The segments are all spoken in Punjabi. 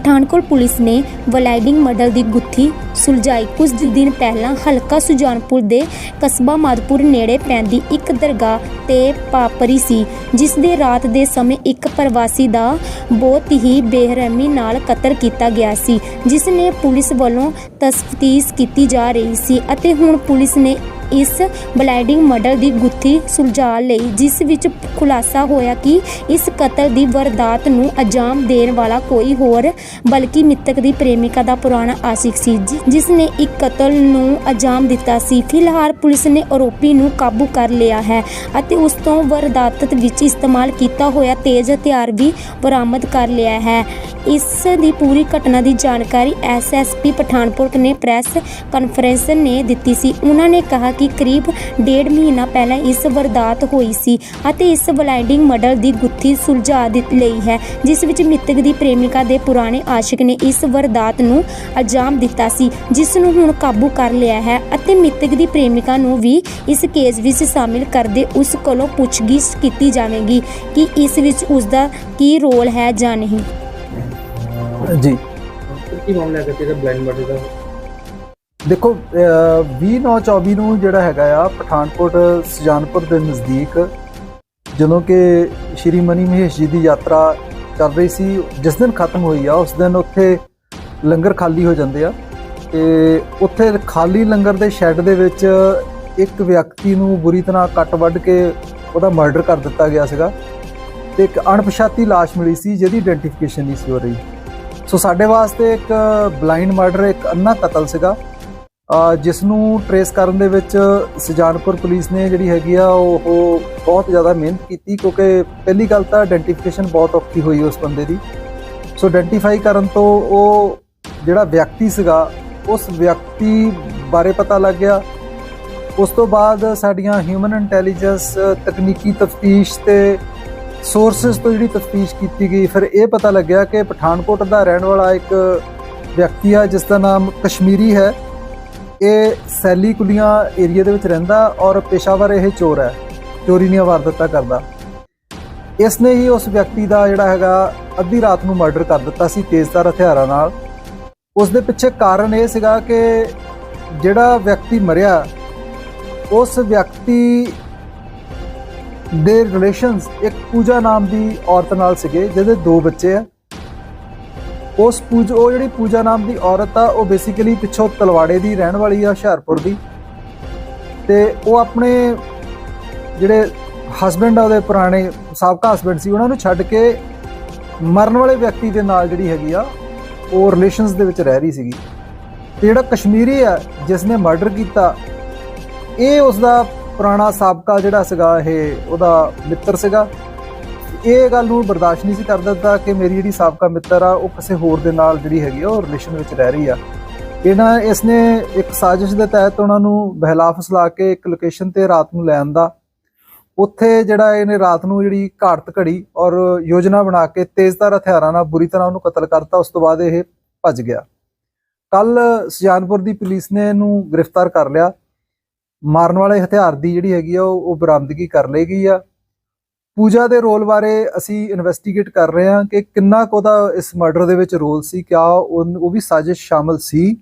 ਪਠਾਨਕੋਟ ਪੁਲਿਸ ਨੇ ਵਲਾਈਡਿੰਗ ਮਰਡਰ ਦੀ ਗੁੱਥੀ ਸੁਲਝਾਈ। ਕੁਝ ਦਿਨ ਪਹਿਲਾਂ ਹਲਕਾ ਸੁਜਾਨਪੁਰ ਦੇ ਕਸਬਾ ਮਾਦਪੁਰ ਨੇੜੇ ਪੈਂਦੀ ਇੱਕ ਦਰਗਾਹ ਤੇ ਪਾਪਰੀ ਸੀ, ਜਿਸ ਦੇ ਰਾਤ ਦੇ ਸਮੇਂ ਇੱਕ ਪ੍ਰਵਾਸੀ ਦਾ ਬਹੁਤ ਹੀ ਬੇਰਹਿਮੀ ਨਾਲ ਕਤਲ ਕੀਤਾ ਗਿਆ ਸੀ, ਜਿਸ ਨੇ ਪੁਲਿਸ ਵੱਲੋਂ ਤਸਫਤੀਸ਼ ਕੀਤੀ ਜਾ ਰਹੀ ਸੀ ਅਤੇ ਹੁਣ ਪੁਲਿਸ ਨੇ ਇਸ ਬਲਾਈਡਿੰਗ ਮਰਡਰ ਦੀ ਗੁੱਥੀ ਸੁਲਝਾ ਲਈ, ਜਿਸ ਵਿੱਚ ਖੁਲਾਸਾ ਹੋਇਆ ਕਿ ਇਸ ਕਤਲ ਦੀ ਵਾਰਦਾਤ ਨੂੰ ਅੰਜਾਮ ਦੇਣ ਵਾਲਾ ਕੋਈ ਹੋਰ, ਬਲਕਿ ਮ੍ਰਿਤਕ ਦੀ ਪ੍ਰੇਮਿਕਾ ਦਾ ਪੁਰਾਣਾ ਆਸ਼ਿਕ ਸੀ ਜਿਸ ਨੇ ਇੱਕ ਕਤਲ ਨੂੰ ਅੰਜਾਮ ਦਿੱਤਾ ਸੀ। ਫਿਲਹਾਲ ਪੁਲਿਸ ਨੇ ਆਰੋਪੀ ਨੂੰ ਕਾਬੂ ਕਰ ਲਿਆ ਹੈ ਅਤੇ ਉਸ ਤੋਂ ਵਾਰਦਾਤ ਵਿੱਚ ਇਸਤੇਮਾਲ ਕੀਤਾ ਹੋਇਆ ਤੇਜ਼ ਹਥਿਆਰ ਵੀ ਬਰਾਮਦ ਕਰ ਲਿਆ ਹੈ। ਇਸ ਦੀ ਪੂਰੀ ਘਟਨਾ ਦੀ ਜਾਣਕਾਰੀ ਐਸਐਸਪੀ ਪਠਾਨਕੋਟ ਨੇ ਪ੍ਰੈਸ ਕਾਨਫਰੰਸ ਨੇ ਦਿੱਤੀ ਸੀ। ਉਹਨਾਂ ਨੇ ਕਿਹਾ ਕਿ ਕਰੀਬ ਡੇਢ ਮਹੀਨਾ ਪਹਿਲਾਂ ਇਸ ਵਾਰਦਾਤ ਹੋਈ ਸੀ ਅਤੇ ਇਸ ਬਲਾਈਡਿੰਗ ਮਰਡਰ ਦੀ ਗੁੱਥੀ ਸੁਲਝਾ ਦਿੱਤੀ ਲਈ ਹੈ ਜਿਸ ਵਿੱਚ ਮ੍ਰਿਤਕ ਦੀ ਪ੍ਰੇਮਿਕਾ ਦੇ ਪੁਰਾਣੇ ਆਸ਼ਿਕ ਨੇ ਇਸ ਵਾਰਦਾਤ ਨੂੰ ਅੰਜਾਮ ਦਿੱਤਾ ਸੀ ਜਿਸ ਨੂੰ ਹੁਣ ਕਾਬੂ ਕਰ ਲਿਆ ਹੈ ਅਤੇ ਮ੍ਰਿਤਕ ਦੀ ਪ੍ਰੇਮਿਕਾ ਨੂੰ ਵੀ ਇਸ ਕੇਸ ਵਿੱਚ ਸ਼ਾਮਿਲ ਕਰਦੇ ਉਸ ਕੋਲੋਂ ਪੁੱਛਗਿੱਛ ਕੀਤੀ ਜਾਵੇਗੀ ਕਿ ਇਸ ਵਿੱਚ ਉਸ ਦਾ ਕੀ ਰੋਲ ਹੈ ਜਾਂ ਨਹੀਂ। ਜੀ। ਕੀ ਮਾਮਲਾ ਹੈ? ਕਿ ਬਲਾਈਂਡ ਮਰਡਰ ਦਾ ਦੇਖੋ 2924 ਨੂੰ ਜਿਹੜਾ ਹੈਗਾ ਆ ਪਠਾਨਕੋਟ, ਸੁਜਾਨਪੁਰ ਦੇ ਨਜ਼ਦੀਕ, ਜਦੋਂ ਕਿ ਸ਼੍ਰੀ ਮਨੀ ਮਹੇਸ਼ ਜੀ ਦੀ ਯਾਤਰਾ ਚੱਲ ਰਹੀ ਸੀ, ਜਿਸ ਦਿਨ ਖਤਮ ਹੋਈ ਆ, ਉਸ ਦਿਨ ਉੱਥੇ ਲੰਗਰ ਖਾਲੀ ਹੋ ਜਾਂਦੇ ਆ ਤੇ ਉੱਥੇ ਖਾਲੀ ਲੰਗਰ ਦੇ ਸ਼ੈੱਡ ਦੇ ਵਿੱਚ ਇੱਕ ਵਿਅਕਤੀ ਨੂੰ ਬੁਰੀ ਤਰ੍ਹਾਂ ਕੱਟ ਵੱਢ ਕੇ ਉਹਦਾ ਮਰਡਰ ਕਰ ਦਿੱਤਾ ਗਿਆ ਸੀਗਾ ਤੇ ਇੱਕ ਅਣਪਛਾਤੀ ਲਾਸ਼ ਮਿਲੀ ਸੀ, ਜਿਹਦੀ ਆਇਡੈਂਟੀਫਿਕੇਸ਼ਨ ਨਹੀਂ ਸੀ ਹੋ ਰਹੀ। ਸੋ ਸਾਡੇ ਵਾਸਤੇ ਇੱਕ ਬਲਾਈਂਡ ਮਰਡਰ ਇੱਕ ਅੰਨਾ ਕਤਲ ਸੀਗਾ। ਜਿਸ ਨੂੰ ਟਰੇਸ ਕਰਨ ਦੇ ਵਿੱਚ ਸੁਜਾਨਪੁਰ ਪੁਲਿਸ ਨੇ ਜਿਹੜੀ ਹੈਗੀ ਆ, ਉਹ ਉਹ ਬਹੁਤ ਜ਼ਿਆਦਾ ਮਿਹਨਤ ਕੀਤੀ, ਕਿਉਂਕਿ ਪਹਿਲੀ ਗੱਲ ਤਾਂ ਆਇਡੈਂਟੀਫਿਕੇਸ਼ਨ ਬਹੁਤ ਔਖੀ ਹੋਈ ਉਸ ਬੰਦੇ ਦੀ। ਸੋ ਆਇਡੈਂਟੀਫਾਈ ਕਰਨ ਤੋਂ ਉਹ ਜਿਹੜਾ ਵਿਅਕਤੀ ਸੀਗਾ, ਉਸ ਵਿਅਕਤੀ ਬਾਰੇ ਪਤਾ ਲੱਗ ਗਿਆ। ਉਸ ਤੋਂ ਬਾਅਦ ਸਾਡੀਆਂ ਹਿਊਮਨ ਇੰਟੈਲੀਜੈਂਸ ਤਕਨੀਕੀ ਤਫਤੀਸ਼ ਤੇ ਸੋਰਸਸ ਤੋਂ ਜਿਹੜੀ ਤਫਤੀਸ਼ ਕੀਤੀ ਗਈ, ਫਿਰ ਇਹ ਪਤਾ ਲੱਗਿਆ ਕਿ ਪਠਾਨਕੋਟ ਦਾ ਰਹਿਣ ਵਾਲਾ ਇੱਕ ਵਿਅਕਤੀ ਆ ਜਿਸ ਦਾ ਨਾਮ ਕਸ਼ਮੀਰੀ ਹੈ। ਇਹ ਸੈਲੀ ਕੁਲੀਆਂ ਏਰੀਆ ਦੇ ਵਿੱਚ ਰਹਿੰਦਾ ਔਰ ਪੇਸ਼ਾਵਰ ਇਹ ਚੋਰ ਹੈ, ਚੋਰੀ ਦੀਆਂ ਵਾਰਦਾਤਾਂ ਕਰਦਾ। ਇਸ ਨੇ ਹੀ ਉਸ ਵਿਅਕਤੀ ਦਾ ਜਿਹੜਾ ਹੈਗਾ ਅੱਧੀ ਰਾਤ ਨੂੰ ਮਰਡਰ ਕਰ ਦਿੱਤਾ ਸੀ ਤੇਜ਼ਧਾਰ ਹਥਿਆਰਾਂ ਨਾਲ। ਉਸ ਦੇ ਪਿੱਛੇ ਕਾਰਨ ਇਹ ਸੀਗਾ ਕਿ ਜਿਹੜਾ ਵਿਅਕਤੀ ਮਰਿਆ, ਉਸ ਵਿਅਕਤੀ ਦੇ ਰਿਲੇਸ਼ਨਸ ਇੱਕ ਪੂਜਾ ਨਾਮ ਦੀ ਔਰਤ ਨਾਲ ਸੀਗੇ, ਜਿਹਦੇ ਦੋ ਬੱਚੇ ਆ। ਉਸ ਪੂਜ ਉਹ ਜਿਹੜੀ ਪੂਜਾ ਨਾਮ ਦੀ ਔਰਤ ਆ, ਉਹ ਬੇਸਿਕਲੀ ਪਿੱਛੋਂ ਤਲਵਾੜੇ ਦੀ ਰਹਿਣ ਵਾਲੀ ਆ, ਹੁਸ਼ਿਆਰਪੁਰ ਦੀ। ਤੇ ਉਹ ਆਪਣੇ ਜਿਹੜੇ ਹਸਬੰਡ ਆ, ਉਹਦੇ ਪੁਰਾਣੇ ਸਾਬਕਾ ਹਸਬੰਡ ਸੀ, ਉਹਨਾਂ ਨੂੰ ਛੱਡ ਕੇ ਮਰਨ ਵਾਲੇ ਵਿਅਕਤੀ ਦੇ ਨਾਲ ਜਿਹੜੀ ਹੈਗੀ ਆ, ਉਹ ਰਿਲੇਸ਼ਨਸ ਦੇ ਵਿੱਚ ਰਹਿ ਰਹੀ ਸੀਗੀ। ਤੇ ਜਿਹੜਾ ਕਸ਼ਮੀਰੀ ਆ, ਜਿਸ ਨੇ ਮਰਡਰ ਕੀਤਾ, ਇਹ ਉਸ ਦਾ ਪੁਰਾਣਾ ਸਾਬਕਾ ਜਿਹੜਾ ਸੀਗਾ, ਇਹ ਉਹਦਾ ਮਿੱਤਰ ਸੀਗਾ। ਇਹ ਗੱਲ ਨੂੰ ਬਰਦਾਸ਼ਤ ਨਹੀਂ ਸੀ ਕਰ ਦਿੰਦਾ ਕਿ ਮੇਰੀ ਜਿਹੜੀ ਸਾਬਕਾ ਮਿੱਤਰ ਆ, ਉਹ ਕਿਸੇ ਹੋਰ ਦੇ ਨਾਲ ਜਿਹੜੀ ਹੈਗੀ ਆ, ਉਹ ਰਿਲੇਸ਼ਨ ਵਿੱਚ ਰਹਿ ਰਹੀ ਆ। ਇਹਨਾਂ ਇਸ ਨੇ ਇੱਕ ਸਾਜ਼ਿਸ਼ ਦੇ ਤਹਿਤ ਉਹਨਾਂ ਨੂੰ ਬਹਿਲਾ ਫਸਲਾ ਕੇ ਇੱਕ ਲੋਕੇਸ਼ਨ ਤੇ ਰਾਤ ਨੂੰ ਲੈਣ ਦਾ ਉੱਥੇ ਜਿਹੜਾ ਇਹਨੇ ਰਾਤ ਨੂੰ ਜਿਹੜੀ ਘਾੜਤ ਘੜੀ ਔਰ ਯੋਜਨਾ ਬਣਾ ਕੇ ਤੇਜ਼ਧਾਰ ਹਥਿਆਰਾਂ ਨਾਲ ਬੁਰੀ ਤਰ੍ਹਾਂ ਉਹਨੂੰ ਕਤਲ ਕਰਤਾ, ਉਸ ਤੋਂ ਬਾਅਦ ਇਹ ਭੱਜ ਗਿਆ। ਕੱਲ ਸੁਜਾਨਪੁਰ ਦੀ ਪੁਲਿਸ ਨੇ ਇਹਨੂੰ ਗ੍ਰਿਫਤਾਰ ਕਰ ਲਿਆ। ਮਾਰਨ ਵਾਲੇ ਹਥਿਆਰ ਦੀ ਜਿਹੜੀ ਹੈਗੀ ਆ, ਉਹ ਉਹ ਬਰਾਮਦਗੀ ਕਰ ਲਈ ਗਈ ਆ। ਪੂਜਾ ਦੇ ਰੋਲ ਬਾਰੇ ਅਸੀਂ ਇਨਵੈਸਟੀਗੇਟ ਕਰ ਰਹੇ ਹਾਂ ਕਿ ਕਿੰਨਾ ਕੁ ਉਹਦਾ ਇਸ ਮਰਡਰ ਦੇ ਵਿੱਚ ਰੋਲ ਸੀ, ਕਿਆ ਉਹ ਉਹ ਵੀ ਸਾਜ਼ਿਸ਼ ਸ਼ਾਮਲ ਸੀ,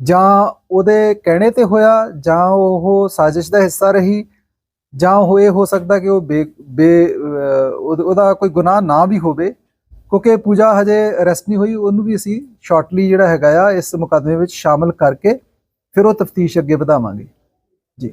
ਜਾਂ ਉਹਦੇ ਕਹਿਣੇ ਤੇ ਹੋਇਆ, ਜਾਂ ਉਹ ਸਾਜ਼ਿਸ਼ ਦਾ ਹਿੱਸਾ ਰਹੀ, ਜਾਂ ਉਹ ਇਹ ਹੋ ਸਕਦਾ ਕਿ ਉਹ ਬੇ ਬੇ ਉਹਦਾ ਕੋਈ ਗੁਨਾਹ ਨਾ ਵੀ ਹੋਵੇ, ਕਿਉਂਕਿ ਪੂਜਾ ਹਜੇ ਅਰੈਸਟ ਨਹੀਂ ਹੋਈ, ਉਹਨੂੰ ਵੀ ਅਸੀਂ ਸ਼ਾਰਟਲੀ ਜਿਹੜਾ ਹੈਗਾ ਆ, ਇਸ ਮੁਕੱਦਮੇ ਵਿੱਚ ਸ਼ਾਮਲ ਕਰਕੇ ਫਿਰ ਉਹ ਤਫਤੀਸ਼ ਅੱਗੇ ਵਧਾਵਾਂਗੇ। ਜੀ।